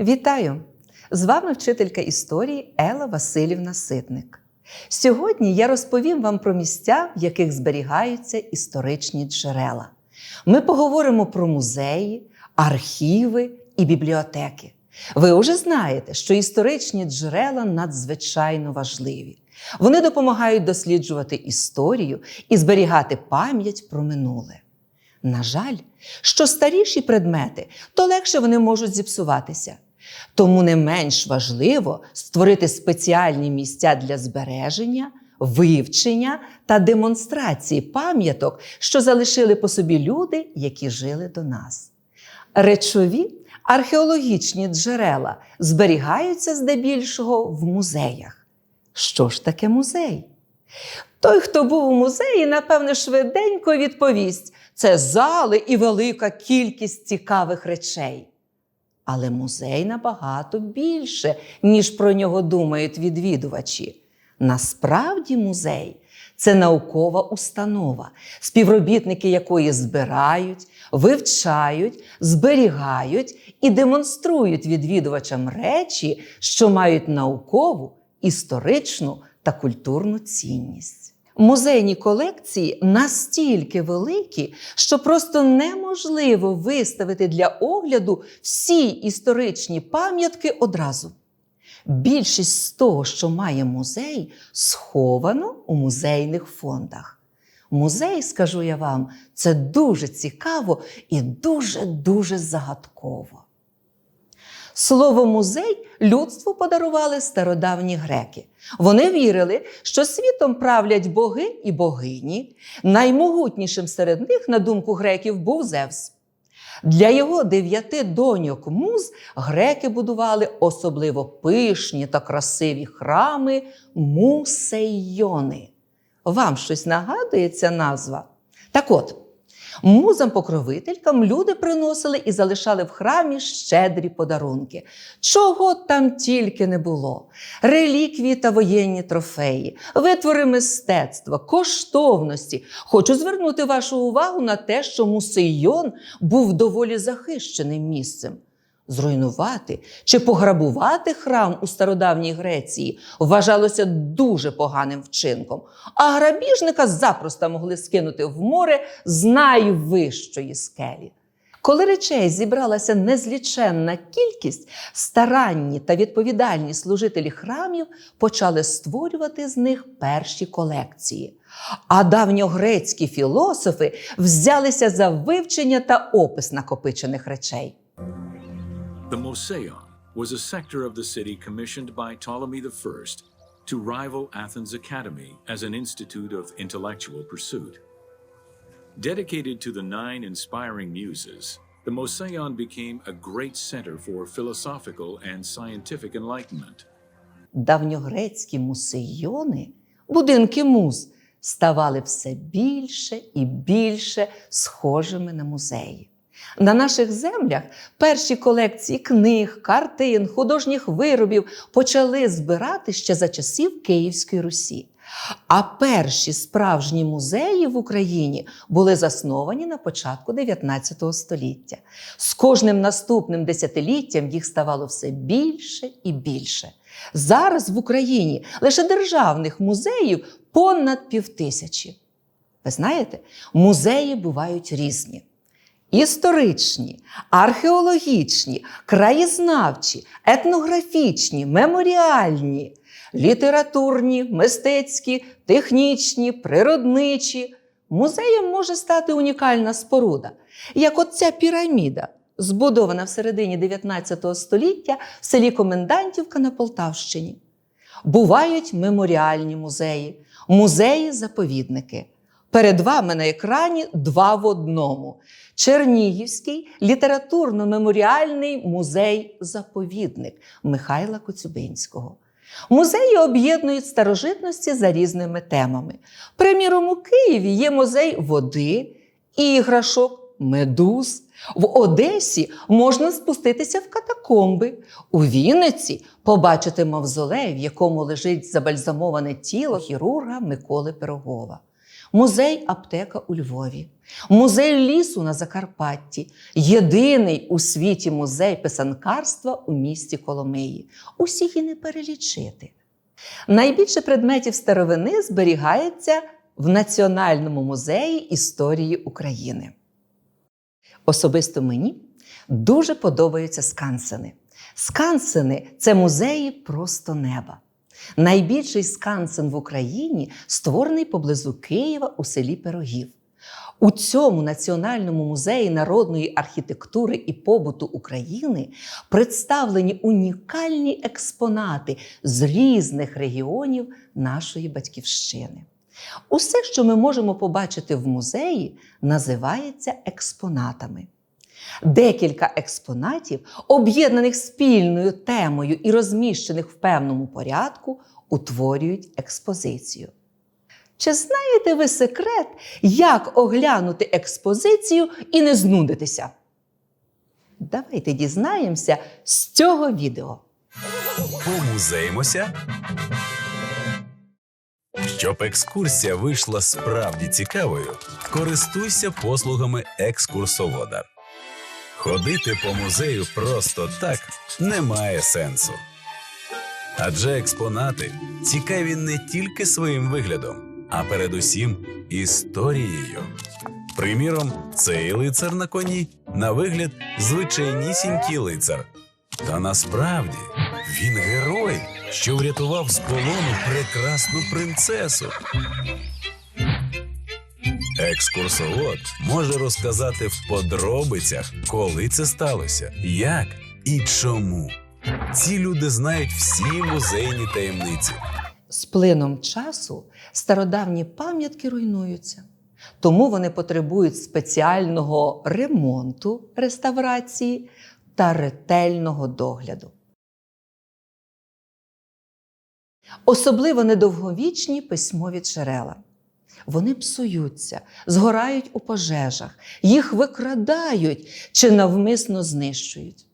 Вітаю! З вами вчителька історії Ела Васильівна Ситник. Сьогодні я розповім вам про місця, в яких зберігаються історичні джерела. Ми поговоримо про музеї, архіви і бібліотеки. Ви вже знаєте, що історичні джерела надзвичайно важливі. Вони допомагають досліджувати історію і зберігати пам'ять про минуле. На жаль, що старіші предмети, то легше вони можуть зіпсуватися. Тому не менш важливо створити спеціальні місця для збереження, вивчення та демонстрації пам'яток, що залишили по собі люди, які жили до нас. Речові археологічні джерела зберігаються здебільшого в музеях. Що ж таке музей? Той, хто був у музеї, напевне, швиденько відповість: це зали і велика кількість цікавих речей. Але музей набагато більше, ніж про нього думають відвідувачі. Насправді, музей це наукова установа, співробітники якої збирають, вивчають, зберігають і демонструють відвідувачам речі, що мають наукову, історичну та культурну цінність. Музейні колекції настільки великі, що просто неможливо виставити для огляду всі історичні пам'ятки одразу. Більшість з того, що має музей, сховано у музейних фондах. Музей, скажу я вам, це дуже цікаво і дуже-дуже загадково. Слово музей людству подарували стародавні греки. Вони вірили, що світом правлять боги і богині. Наймогутнішим серед них, на думку греків, був Зевс. Для його дев'яти доньок муз греки будували особливо пишні та красиві храми мусеййони. Вам щось нагадує ця назва? Так от, музам-покровителькам люди приносили і залишали в храмі щедрі подарунки. Чого там тільки не було: реліквії та воєнні трофеї, витвори мистецтва, коштовності. Хочу звернути вашу увагу на те, що мусейон був доволі захищеним місцем. Зруйнувати чи пограбувати храм у стародавній Греції вважалося дуже поганим вчинком, а грабіжника запросто могли скинути в море з найвищої скелі. Коли речей зібралася незліченна кількість, старанні та відповідальні служителі храмів почали створювати з них перші колекції. А давньогрецькі філософи взялися за вивчення та опис накопичених речей. The Moseion was a sector of the city commissioned by Ptolemy I to rival Athens Academy as an institute of intellectual pursuit. Dedicated to the nine inspiring muses, the Moseion became a great center for philosophical and scientific enlightenment. давньогрецькі мусейони, будинки муз, ставали все більше і більше схожими на музеї. На наших землях перші колекції книг, картин, художніх виробів почали збирати ще за часів Київської Русі. А перші справжні музеї в Україні були засновані на початку 19 століття. З кожним наступним десятиліттям їх ставало все більше і більше. Зараз в Україні лише державних музеїв понад півтисячі. Ви знаєте, музеї бувають різні. Історичні, археологічні, краєзнавчі, етнографічні, меморіальні, літературні, мистецькі, технічні, природничі. Музеєм може стати унікальна споруда, як от ця піраміда, збудована в середині 19 століття в селі Комендантівка на Полтавщині. Бувають меморіальні музеї, музеї-заповідники. Перед вами на екрані два в одному: Чернігівський літературно-меморіальний музей-заповідник Михайла Коцюбинського. Музеї об'єднують старожитності за різними темами. Приміром, у Києві є музей води, іграшок, медуз. В Одесі можна спуститися в катакомби. У Вінниці побачити мавзолей, в якому лежить забальзамоване тіло хірурга Миколи Пирогова. Музей аптека у Львові, музей лісу на Закарпатті, єдиний у світі музей писанкарства у місті Коломиї. Усіх і не перелічити. Найбільше предметів старовини зберігається в Національному музеї історії України. Особисто мені дуже подобаються скансени. Скансени це музеї просто неба. Найбільший скансен в Україні створений поблизу Києва у селі Пирогів. У цьому Національному музеї народної архітектури і побуту України представлені унікальні експонати з різних регіонів нашої батьківщини. Усе, що ми можемо побачити в музеї, називається експонатами. Декілька експонатів, об'єднаних спільною темою і розміщених в певному порядку, утворюють експозицію. Чи знаєте ви секрет, як оглянути експозицію і не знудитися? Давайте дізнаємося з цього відео. Помузеймося. Щоб екскурсія вийшла справді цікавою, користуйся послугами екскурсовода. Ходити по музею просто так немає сенсу. Адже експонати цікаві не тільки своїм виглядом, а передусім історією. Приміром, цей лицар на коні на вигляд звичайнісінький лицар. Та насправді він герой, що врятував з полону прекрасну принцесу. Екскурсовод може розказати в подробицях, коли це сталося, як і чому. Ці люди знають всі музейні таємниці. З плином часу стародавні пам'ятки руйнуються, тому вони потребують спеціального ремонту, реставрації та ретельного догляду. Особливо недовговічні письмові джерела. Вони псуються, згорають у пожежах, їх викрадають чи навмисно знищують.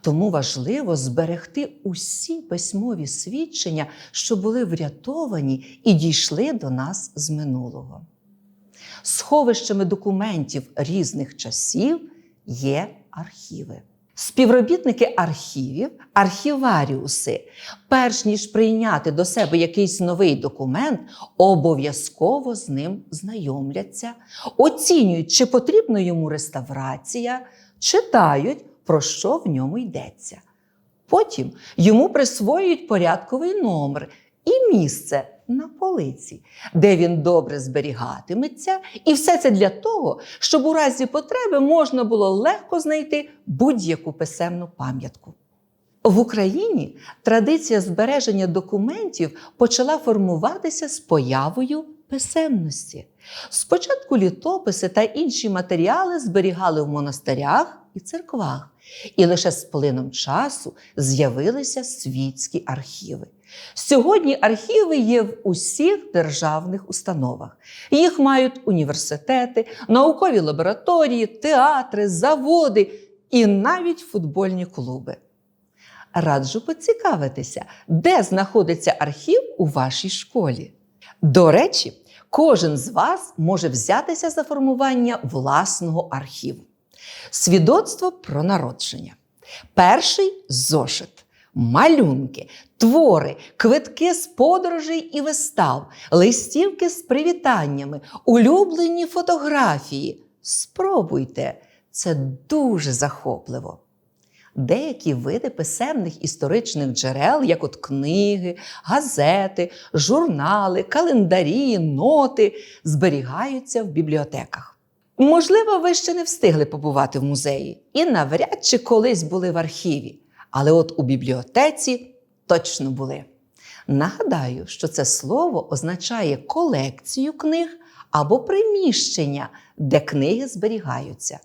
Тому важливо зберегти усі письмові свідчення, що були врятовані і дійшли до нас з минулого. Сховищами документів різних часів є архіви. Співробітники архівів, архіваріуси, перш ніж прийняти до себе якийсь новий документ, обов'язково з ним знайомляться, оцінюють, чи потрібна йому реставрація, читають, про що в ньому йдеться. Потім йому присвоюють порядковий номер і місце на полиці, де він добре зберігатиметься, і все це для того, щоб у разі потреби можна було легко знайти будь-яку писемну пам'ятку. В Україні традиція збереження документів почала формуватися з появою писемності. Спочатку літописи та інші матеріали зберігали в монастирях і церквах, і лише з плином часу з'явилися світські архіви. Сьогодні архіви є в усіх державних установах. Їх мають університети, наукові лабораторії, театри, заводи і навіть футбольні клуби. Раджу поцікавитися, де знаходиться архів у вашій школі. До речі, кожен з вас може взятися за формування власного архіву. Свідоцтво про народження. Перший зошит, малюнки, твори, квитки з подорожей і вистав, листівки з привітаннями, улюблені фотографії. Спробуйте, це дуже захопливо. Деякі види писемних історичних джерел, як от книги, газети, журнали, календарі, ноти, зберігаються в бібліотеках. Можливо, ви ще не встигли побувати в музеї і навряд чи колись були в архіві, але от у бібліотеці точно були. Нагадаю, що це слово означає колекцію книг або приміщення, де книги зберігаються.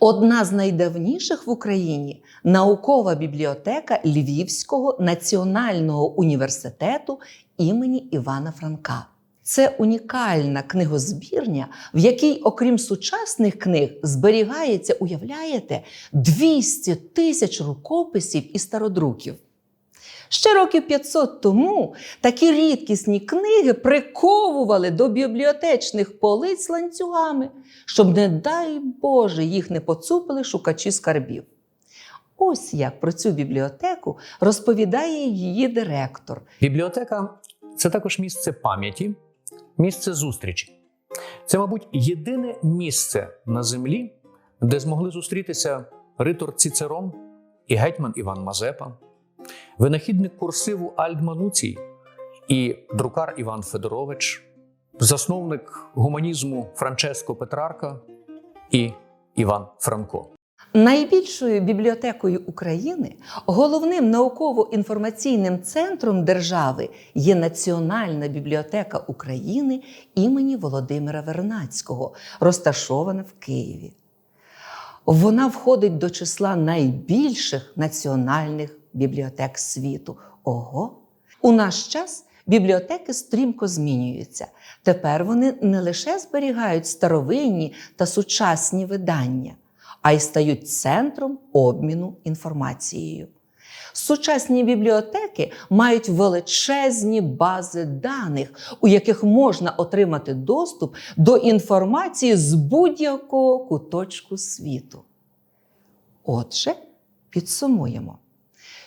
Одна з найдавніших в Україні наукова бібліотека Львівського національного університету імені Івана Франка. Це унікальна книгозбірня, в якій, окрім сучасних книг, зберігається, уявляєте, 200 тисяч рукописів і стародруків. Ще років 500 тому такі рідкісні книги приковували до бібліотечних полиць ланцюгами, щоб, не дай Боже, їх не поцупили шукачі скарбів. Ось як про цю бібліотеку розповідає її директор. Бібліотека це також місце пам'яті, місце зустрічі. Це, мабуть, єдине місце на землі, де змогли зустрітися ритор Цицерон і гетьман Іван Мазепа, винахідник курсиву Альд Мануцій і друкар Іван Федорович, засновник гуманізму Франческо Петрарка і Іван Франко. Найбільшою бібліотекою України, головним науково-інформаційним центром держави є Національна бібліотека України імені Володимира Вернацького, розташована в Києві. Вона входить до числа найбільших національних бібліотек світу. Ого! У наш час бібліотеки стрімко змінюються. Тепер вони не лише зберігають старовинні та сучасні видання, а й стають центром обміну інформацією. Сучасні бібліотеки мають величезні бази даних, у яких можна отримати доступ до інформації з будь-якого куточку світу. Отже, підсумуємо.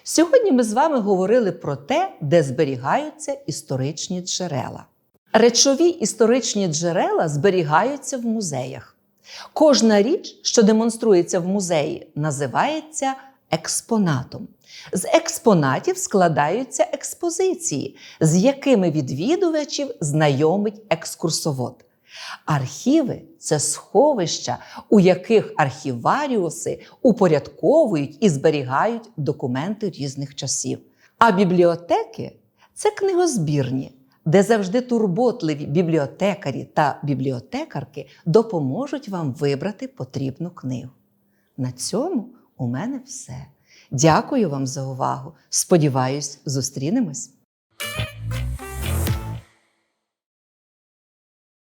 Сьогодні ми з вами говорили про те, де зберігаються історичні джерела. Речові історичні джерела зберігаються в музеях. Кожна річ, що демонструється в музеї, називається експонатом. З експонатів складаються експозиції, з якими відвідувачів знайомить екскурсовод. Архіви це сховища, у яких архіваріуси упорядковують і зберігають документи різних часів. А бібліотеки це книгозбірні, де завжди турботливі бібліотекарі та бібліотекарки допоможуть вам вибрати потрібну книгу. На цьому у мене все. Дякую вам за увагу. Сподіваюсь, зустрінемось.